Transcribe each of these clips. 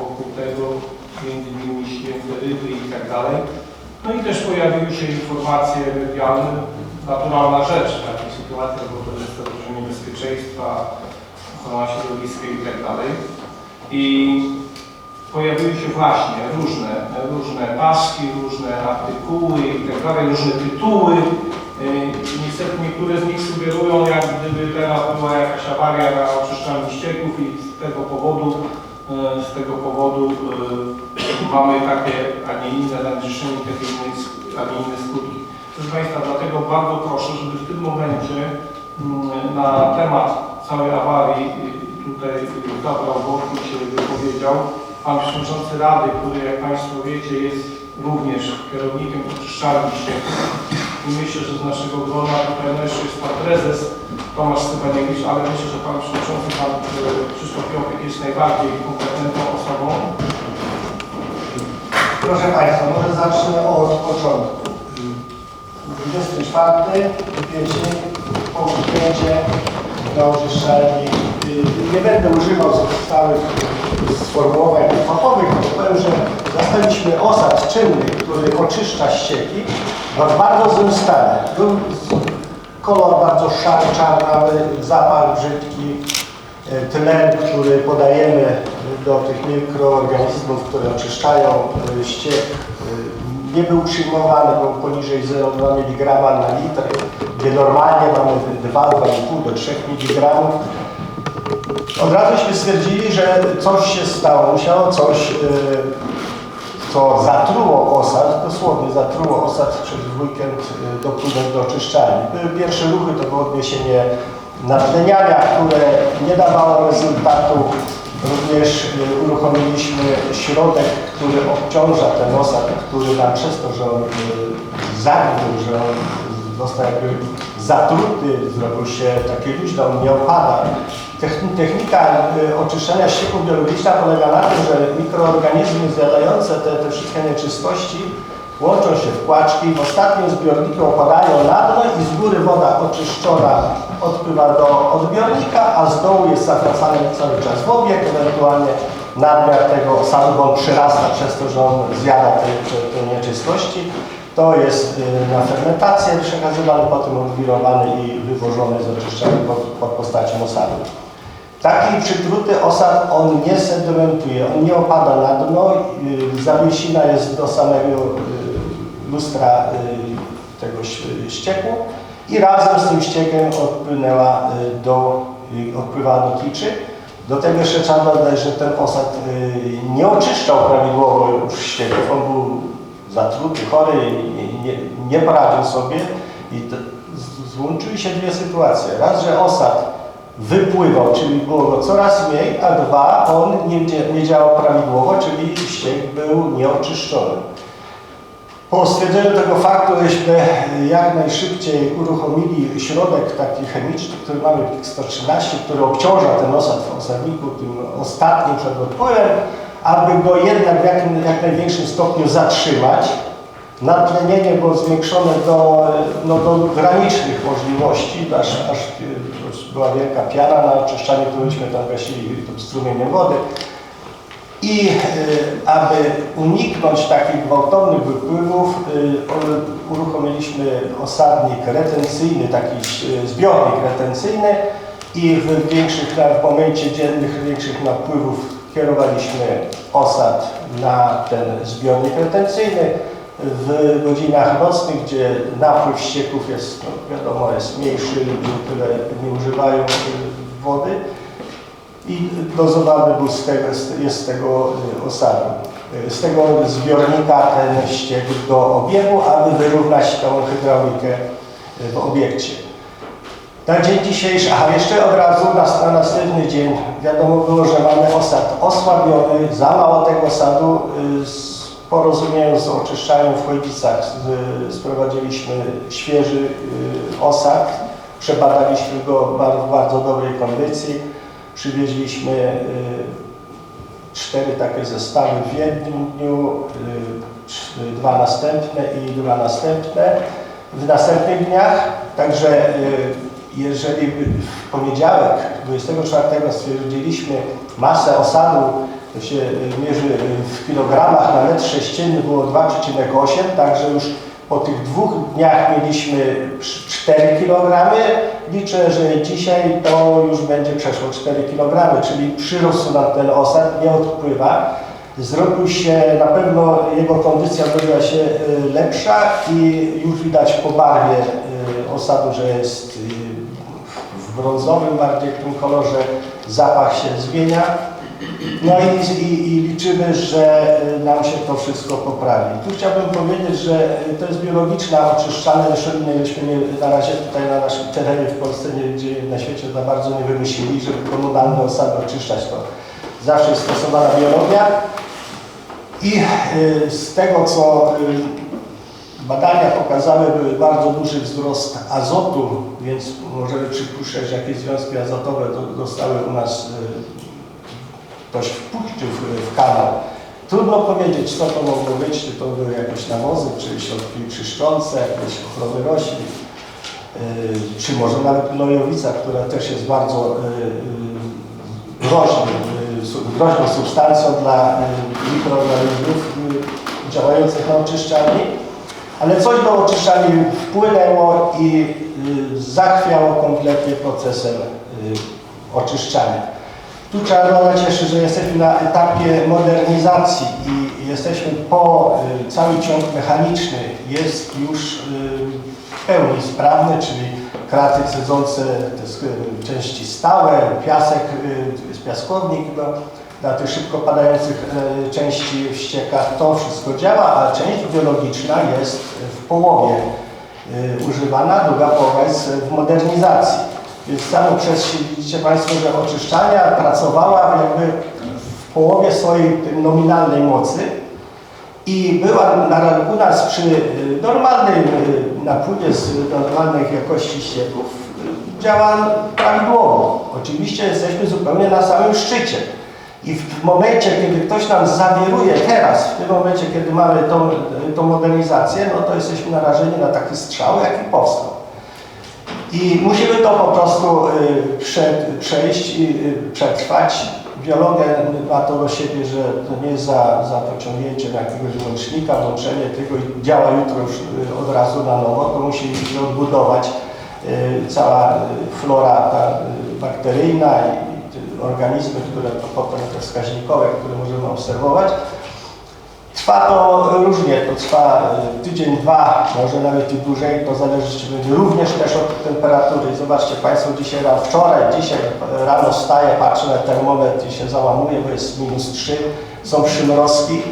wokół tego, między innymi święte ryby i tak dalej. No i też pojawiły się informacje medialne, naturalna rzecz w takich sytuacjach, bo to jest to duże niebezpieczeństwa, ochrona środowiska i tak dalej. I pojawiły się właśnie różne, różne paski, różne artykuły i tak dalej, różne tytuły. Yy, Niestety niektóre z nich sugerują, jak gdyby teraz była jakaś awaria na oczyszczalni ścieków i z tego powodu, z tego powodu yy, mamy takie, a nie inne zanieczyszczenie, takie inne, a nie inne skutki. Proszę Państwa, dlatego bardzo proszę, żeby w tym momencie mm, na temat całej awarii yy, tutaj zabrał głos i się wypowiedział Pan Przewodniczący Rady, który jak Państwo wiecie jest również kierownikiem oczyszczalni ścieków. I myślę, że z naszego grona tutaj jeszcze jest Pan Prezes Tomasz Stepaniewicz, ale myślę, że Pan Przewodniczący Pan e, Krzysztof Piotrek jest najbardziej kompetentną osobą. Proszę Państwa, może zacznę od początku. 24 kwiecień, południęcie do oczyszczalni. Y, Nie będę używał stałych sformułowań fachowych, to powiem, że zastaliśmy osad czynny, który oczyszcza ścieki bardzo złym stanie. Kolor bardzo szary, czarnawy, zapach brzydki, e, tlen, który podajemy do tych mikroorganizmów, które oczyszczają e, ściek, e, nie był przyjmowany, był poniżej 0,2 mg na litr, gdzie normalnie mamy 2-2,5 do 3 mg. Od razuśmy stwierdzili, że coś się stało, musiało coś, co zatruło dosłownie zatruło osad przez weekend e, dopłynąć do oczyszczalni. Były pierwsze ruchy, to było odniesienie natleniania, które nie dawało rezultatu. Również e, uruchomiliśmy środek, który obciąża ten osad, który nam przez to, że on e, zagnił, że on został jakby zatruty, zrobił się taki luźny, on nie opada. Techni- Technika y, oczyszczania ścieków biologiczna polega na tym, że mikroorganizmy zjadające te, te wszystkie nieczystości łączą się w kłaczki, w ostatnim zbiorniku opadają na dno i z góry woda oczyszczona odpływa do odbiornika, a z dołu jest zawracany cały czas w obieg, ewentualnie nadmiar tego osadu, bo on przyrasta przez to, że on zjada te, te, te nieczystości. To jest y, na fermentację przekazywany, potem odwirowany i wywożony z oczyszczalni pod, pod postacią osadu. Taki przytruty osad, on nie sedimentuje, on nie opada na dno, y, zawiesina jest do samego y, lustra y, tego ś- ścieku i razem z tym ściekiem odpłynęła y, do, y, odpływała do kiczy. Do tego jeszcze trzeba dodać, że ten osad y, nie oczyszczał prawidłowo już ścieków, on był zatruty, chory, nie, nie, poradził sobie i to, złączyły się dwie sytuacje. Raz, że osad wypływał, czyli było go coraz mniej, a dwa, on nie, nie działał prawidłowo, czyli ściek był nieoczyszczony. Po stwierdzeniu tego faktu, żeśmy jak najszybciej uruchomili środek taki chemiczny, który mamy PIK 113, który obciąża ten osad w osadniku, tym ostatnim przed odpływem, aby go jednak w jakim, jak największym stopniu zatrzymać. Natlenienie było zwiększone do, no, do granicznych możliwości, aż, aż y, była wielka piana na oczyszczanie, którąśmy tam gasili tym strumieniem wody. I y, aby uniknąć takich gwałtownych wypływów, o- uruchomiliśmy osadnik retencyjny, taki y, zbiornik retencyjny i w większych, w momencie dziennych większych napływów kierowaliśmy osad na ten zbiornik retencyjny. W godzinach nocnych, gdzie napływ ścieków jest, no wiadomo, jest mniejszy, ludzie tyle nie używają wody, i dozowany był z tego, z- tego y, osadu. Y, Z tego zbiornika ten ściek do obiegu, aby wyrównać tą hydraulikę y, w obiekcie. Na dzień dzisiejszy, a jeszcze od razu na, na następny dzień wiadomo było, że mamy osad osłabiony, za mało tego osadu. Z porozumieniu z oczyszczalnią w Chojbicach sprowadziliśmy świeży osad, przebadaliśmy go w bardzo dobrej kondycji. Przywieźliśmy y, cztery takie zestawy w jednym dniu, y, trz- dwa następne i dwa następne. w następnych dniach. Także y, jeżeli w poniedziałek 24 stwierdziliśmy masę osadu, to się y, mierzy y, w kilogramach na metr sześcienny było 2,8, także już po tych dwóch dniach mieliśmy 4 kg. Liczę, że dzisiaj to już będzie przeszło 4 kg, czyli przyrósł nam ten osad, nie odpływa. Zrobił się, na pewno jego kondycja zrobiła się y, lepsza i już widać po barwie y, osadu, że jest y, w brązowym bardziej w tym kolorze, zapach się zmienia. No i, i, i liczymy, że y, nam się to wszystko poprawi. Tu chciałbym powiedzieć, że y, to jest biologiczna oczyszczalnia, innej myśmy nie, na razie tutaj na naszym terenie w Polsce nie, gdzie na świecie za bardzo nie wymyślili, żeby komunalne osady oczyszczać to. Zawsze jest stosowana biologia. I y, z tego, co y, badania pokazały, były bardzo duży wzrost azotu, więc możemy przypuszczać, że jakieś związki azotowe do- zostały u nas, y, ktoś wpuścił w, w kanał. Trudno powiedzieć, co to mogło być, czy to były jakieś nawozy, czy środki czyszczące, jakieś ochrony roślin, y, czy może nawet gnojowica, która też jest bardzo y, y, groźnym, y, su- groźną substancją dla y, mikroorganizmów y, działających na oczyszczalni. Ale coś do oczyszczalni wpłynęło i zachwiało kompletnie procesem oczyszczania. Tu trzeba dodać jeszcze, że jesteśmy na etapie modernizacji i jesteśmy po y, cały ciąg mechaniczny jest już y, w pełni sprawny, czyli kraty cedzące części stałe, piasek y, piaskownik no, dla tych szybko padających y, części w ściekach. To wszystko działa, a część biologiczna jest w połowie y, używana, druga połowa jest w modernizacji. Przez się widzicie Państwo, że oczyszczalnia pracowała jakby w połowie swojej nominalnej mocy i była na, u nas przy y, normalnym y, napływie z normalnej jakości ścieków y, działa prawidłowo. Oczywiście jesteśmy zupełnie na samym szczycie. I w momencie, kiedy ktoś nam zawieruje teraz, w tym momencie, kiedy mamy tą, tą modernizację, no to jesteśmy narażeni na taki strzał, jaki powstał. I musimy to po prostu y, prze, przejść i y, przetrwać. Biologia ma to do siebie, że to nie za, za pociągnięciem jakiegoś łącznika, włączenie tego i działa jutro już y, od razu na nowo. To musi się odbudować cała flora bakteryjna i organizmy, które to potem te wskaźnikowe, które możemy obserwować. Trwa to różnie, to trwa y, tydzień, dwa, może nawet i dłużej, to zależy będzie również też od temperatury. Zobaczcie Państwo, dzisiaj rano, wczoraj, dzisiaj rano wstaję, patrzę na termometr i się załamuje, bo jest minus 3, są przymrozki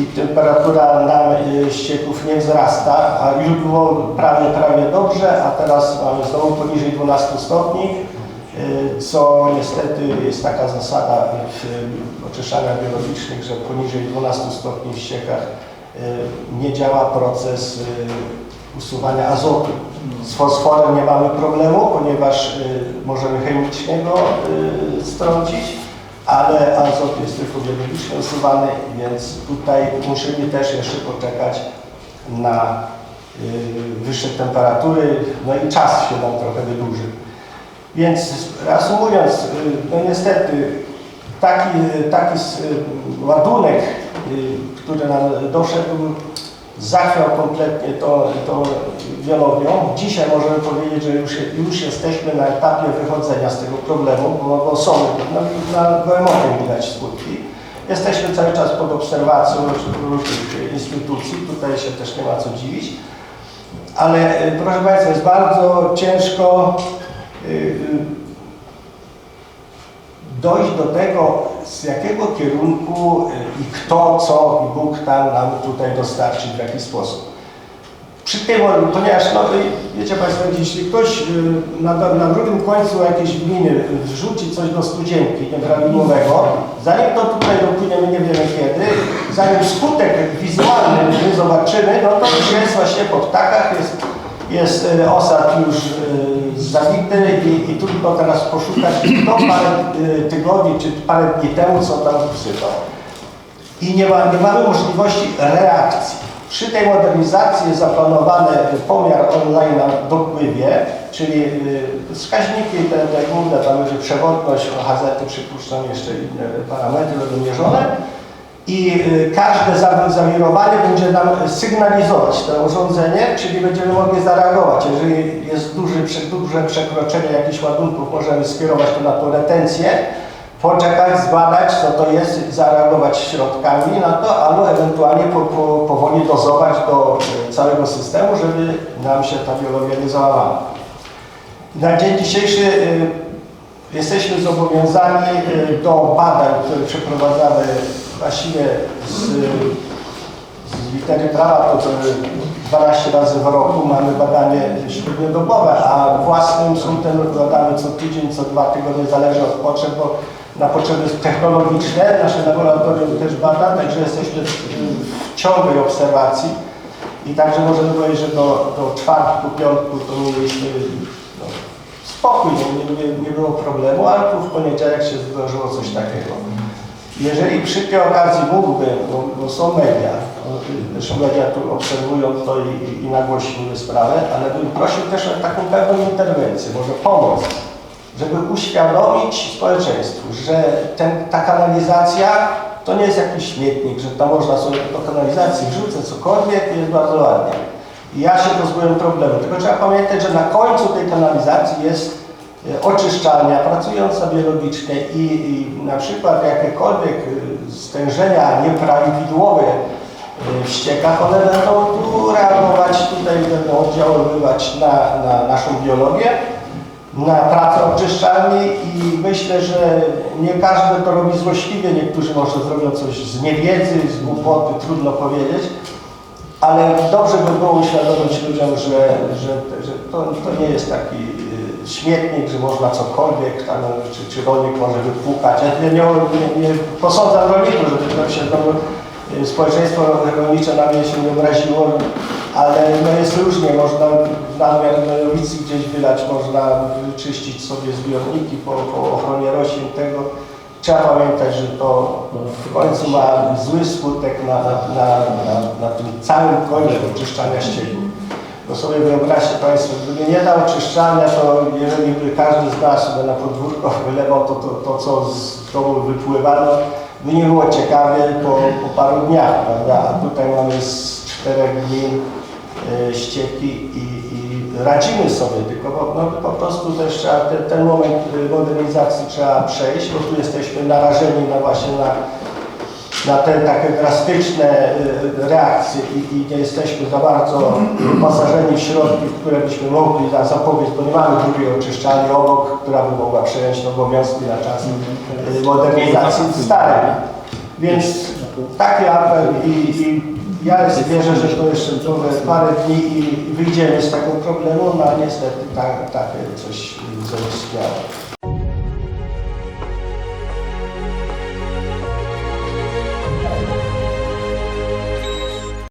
i temperatura nam y, ścieków nie wzrasta, a już było prawie, prawie dobrze, a teraz mamy znowu poniżej 12 stopni. Y, co niestety jest taka zasada w oczyszczaniach biologicznych, że poniżej 12 stopni w ściekach y, nie działa proces y, usuwania azotu. Z fosforem nie mamy problemu, ponieważ możemy chemicznie go strącić, ale azot jest tylko biologicznie usuwany, więc tutaj musimy też jeszcze poczekać na wyższe temperatury, no i czas się nam trochę wydłuży. Więc reasumując, no niestety taki, taki y, ładunek, y, który nam doszedł, zachwiał kompletnie to, to biologią. Dzisiaj możemy powiedzieć, że już, już jesteśmy na etapie wychodzenia z tego problemu, bo, bo są, na, na gołym okiem widać skutki. Jesteśmy cały czas pod obserwacją róż- różnych instytucji, tutaj się też nie ma co dziwić. Ale proszę Państwa, jest bardzo ciężko dojść do tego, z jakiego kierunku y, i kto, co i Bóg tam nam tutaj dostarczy, w jaki sposób. Przy tym, ponieważ, no, y, wiecie Państwo, jeśli ktoś y, na, na drugim końcu jakiejś gminy wrzuci coś do studzienki nieprawidłowego, zanim to tutaj dopłyniemy, nie wiemy kiedy, zanim skutek wizualny my zobaczymy, no to już jest właśnie po ptakach, jest, jest y, osad już y, zabity i, i trudno teraz poszukać, kto parę y, tygodni czy parę dni temu co tam wsypał. I nie, ma, nie mamy możliwości reakcji. Przy tej modernizacji jest zaplanowany pomiar online na dopływie, czyli wskaźniki te, te główne, tam będzie przewodność, HZ, przypuszczam jeszcze inne parametry będą mierzone i y, każde za- zawirowanie będzie nam sygnalizować to urządzenie, czyli będziemy mogli zareagować. Jeżeli jest duży, duże przekroczenie jakichś ładunków, możemy skierować to na tą retencję, poczekać, zbadać co to jest, zareagować środkami na to, albo ewentualnie po, po, powoli dozować do y, całego systemu, żeby nam się ta biologia nie załamała. Na dzień dzisiejszy y, jesteśmy zobowiązani do badań, które przeprowadzamy właściwie z, z litery prawa, to, to 12 razy w roku mamy badanie średniodobowe, a własnym słutem badamy co tydzień, co dwa tygodnie, zależy od potrzeb, bo na potrzeby technologiczne nasze laboratorium też bada, także jesteśmy w, ciągłej obserwacji i także możemy powiedzieć, że do, do czwartku, piątku to mieliśmy no, spokój, nie, nie, nie było problemu, ale w poniedziałek się zdarzyło coś takiego. Jeżeli przy tej okazji mógłbym, bo, bo są media, zresztą media tu obserwują to i, i nagłośniły sprawę, ale bym prosił też o taką pewną interwencję, może pomoc, żeby uświadomić społeczeństwu, że ten, ta kanalizacja to nie jest jakiś śmietnik, że tam można sobie do kanalizacji wrzucę cokolwiek i jest bardzo ładnie. I ja się pozbyłem problemu. Tylko trzeba pamiętać, że na końcu tej kanalizacji jest oczyszczalnia pracująca biologicznie i, i na przykład jakiekolwiek e, stężenia nieprawidłowe e, w ściekach, one będą tu reagować, tutaj będą oddziaływać na, na naszą biologię, na pracę oczyszczalni i myślę, że nie każdy to robi złośliwie, niektórzy może zrobią coś z niewiedzy, z głupoty, trudno powiedzieć, ale dobrze by było uświadomić ludziom, że, że, że to, to nie jest taki śmietnik, że można cokolwiek, tam, czy, czy rolnik może wypłukać. Ja nie, nie, nie, posądzam rolników, żeby to się y, społeczeństwo rolnicze na mnie się nie obraziło, ale no jest różnie, można nadmiar gnojowicy gdzieś wylać, można wyczyścić sobie zbiorniki po, po ochronie roślin tego. Trzeba pamiętać, że to w końcu ma zły skutek na, na, na, na, na tym całym końcu oczyszczania ścieków. Bo sobie wyobraźcie Państwo, gdyby nie ta oczyszczalnia, to jeżeli by każdy z nas sobie na podwórko wylewał to, to, to co z domu wypływano, by nie było ciekawie po, po paru dniach, prawda? A tutaj mamy z czterech gmin e, ścieki i, i radzimy sobie, tylko po, no, po prostu też trzeba ten, ten moment e, modernizacji trzeba przejść, bo tu jesteśmy narażeni na właśnie na, na te takie drastyczne e, reakcje i, i nie jesteśmy za bardzo wyposażeni w środki, które byśmy mogli za- zapobiec, bo nie mamy drugiej oczyszczalni obok, która by mogła przejąć obowiązki na czas e, modernizacji starej. Więc taki apel i, i ja wierzę, że to jeszcze to parę dni i wyjdziemy z tego problemu, no niestety tak, takie coś zaistniało.